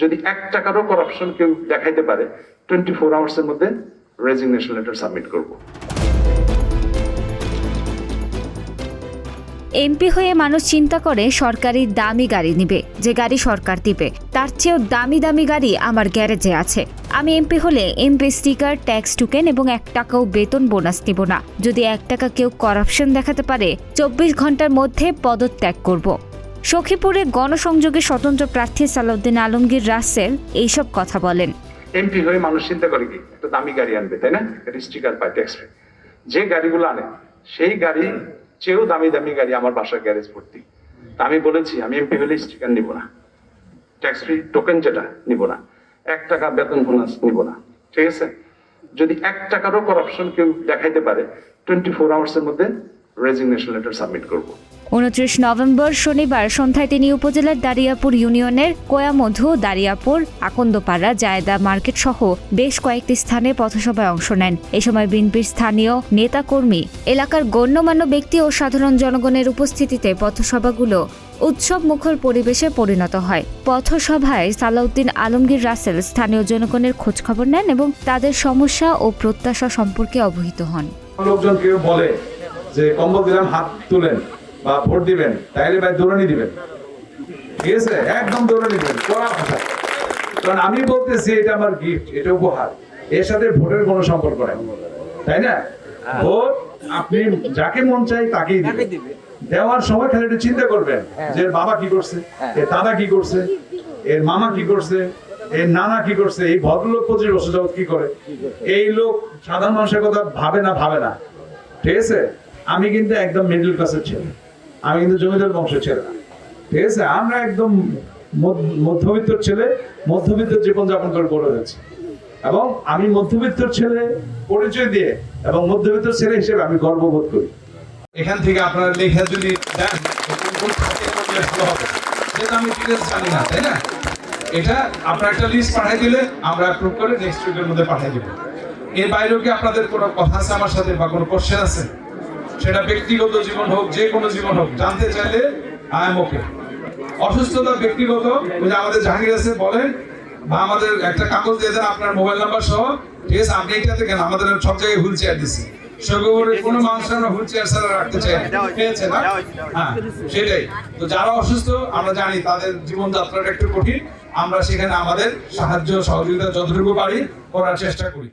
যদি এক টাকারও করাপশন কেউ দেখাইতে পারে টোয়েন্টি ফোর আওয়ার্সের মধ্যে রেজিগনেশন লেটার সাবমিট করব। এমপি হয়ে মানুষ চিন্তা করে সরকারি দামি গাড়ি নিবে, যে গাড়ি সরকার দিবে। তার চেয়েও দামি দামি গাড়ি আমার গ্যারেজে আছে। আমি এমপি হলে এমপি স্টিকার, ট্যাক্স টুকেন এবং এক টাকাও বেতন বোনাস নিব না। যদি এক টাকা কেউ করাপশন দেখাতে পারে, চব্বিশ ঘণ্টার মধ্যে পদত্যাগ করব। সখীপুরে গণসংযোগে স্বতন্ত্র প্রার্থী সালাউদ্দিন আলমগীর রাসেল এইসব কথা বলেন। এমপি হয়ে মানুষ চিন্তা করে কি? একটা দামি গাড়ি আনবে, তাই না? স্টিকার পায় ট্যাক্স যে গাড়িগুলো আনে, সেই গাড়ি চেয়েও দামি দামি গাড়ি আমার বাসার গ্যারেজ ভর্তি। আমি বলেছি, আমি এমপি হলে স্টিকার নিব না। ট্যাক্স ফ্রি টোকেন যেটা, নিব না। এক টাকা বেতন বোনাস নিব না। ঠিক আছে? যদি এক টাকারও করাপশন কেউ দেখাইতে পারে টোয়েন্টি ফোর আওয়ার্সের মধ্যে রেজিগনেশন লেটার সাবমিট করব। উনত্রিশ নভেম্বর শনিবার সন্ধ্যায় তিনি উপজেলার দারিয়াপুর ইউনিয়নের কোয়ামধু দারিয়াপুর আকন্দপাড়া জায়দা মার্কেট সহ বেশ কয়েকটি স্থানে পথসভায় অংশ নেন। এ সময় বিএনপির স্থানীয় নেতাকর্মী, এলাকার গণ্যমান্য ব্যক্তি ও সাধারণ জনগণের উপস্থিতিতে পথসভাগুলো উৎসব মুখর পরিবেশে পরিণত হয়। পথসভায় সালাউদ্দিন আলমগীর রাসেল স্থানীয় জনগণের খোঁজখবর নেন এবং তাদের সমস্যা ও প্রত্যাশা সম্পর্কে অবহিত হন। লোকজন কেউ বলে যে কম্বল দিলাম হাত তুলেন। বা ভোট দিবেন তাইলে ভাই দৌড়ানি দিবেন। ঠিক আছে? একদম দৌড়ানি দিবেন কড়া ভাষা কারণ আমি বলতেছি এটা আমার গিফট এটা উপহার। এর সাথে ভোটের কোনো সম্পর্ক নেই। তাই না? ভোট আপনি যাকে মন চাই তাকেই দিবেন। দেওয়ার সময় খালি একটু চিন্তা করবেন যে বাবা কি করছে এর দাদা কি করছে এর মামা কি করছে এর নানা কি করছে এই ভদ্রলোক পঁচিশ বছর যাবত কি করে? এই লোক সাধারণ মানুষের কথা ভাবে না ভাবে না। ঠিক আছে? আমি কিন্তু একদম মিডল ক্লাসের ছেলে। আমি কিন্তু জমিদার বংশের ছেলে। না ঠিক আছে? আমরা একদম মধ্য- মধ্যবিত্ত ছেলে, মধ্যবিত্ত জীবনযাপন করে গড়ে উঠেছি। এবং আমি মধ্যবিত্ত ছেলে পরিচয় দিয়ে এবং মধ্যবিত্ত ছেলে হিসেবে আমি গর্ববোধ করি। এখান থেকে আপনারা লেখা যদি দেন ভালো আমি ডিটেলস জানি না, তাই না? এটা আপনার একটা লিস্ট পাঠিয়ে দিলে আমরা অ্যাপ্রুভ করে নেক্সট উইকের মধ্যে পাঠিয়ে দিব। এর বাইরেও কি আপনাদের কোনো কথা আছে আমার সাথে বা কোনো কোশ্চেন আছে? সেটা ব্যক্তিগত জীবন হোক, যে কোনো জীবন হোক, জানতে চাইলে আই এম ওকে। অসুস্থতা ব্যক্তিগত আমাদের জাহাঙ্গীর আছে, বলেন, বা আমাদের একটা কাগজ দিয়ে দেন আপনার মোবাইল নাম্বার সহ, ঠিক আছে? আপনি এটা দেখেন আমাদের সব জায়গায় হুইল চেয়ার দিছি। সর্বোপরি কোনো মানুষ আমরা হুইল চেয়ার ছাড়া রাখতে চাই। পেয়েছে না? হ্যাঁ সেটাই। তো যারা অসুস্থ, আমরা জানি তাদের জীবনযাত্রাটা একটু কঠিন। আমরা সেখানে আমাদের সাহায্য, সহযোগিতা যতটুকু পারি করার চেষ্টা করি।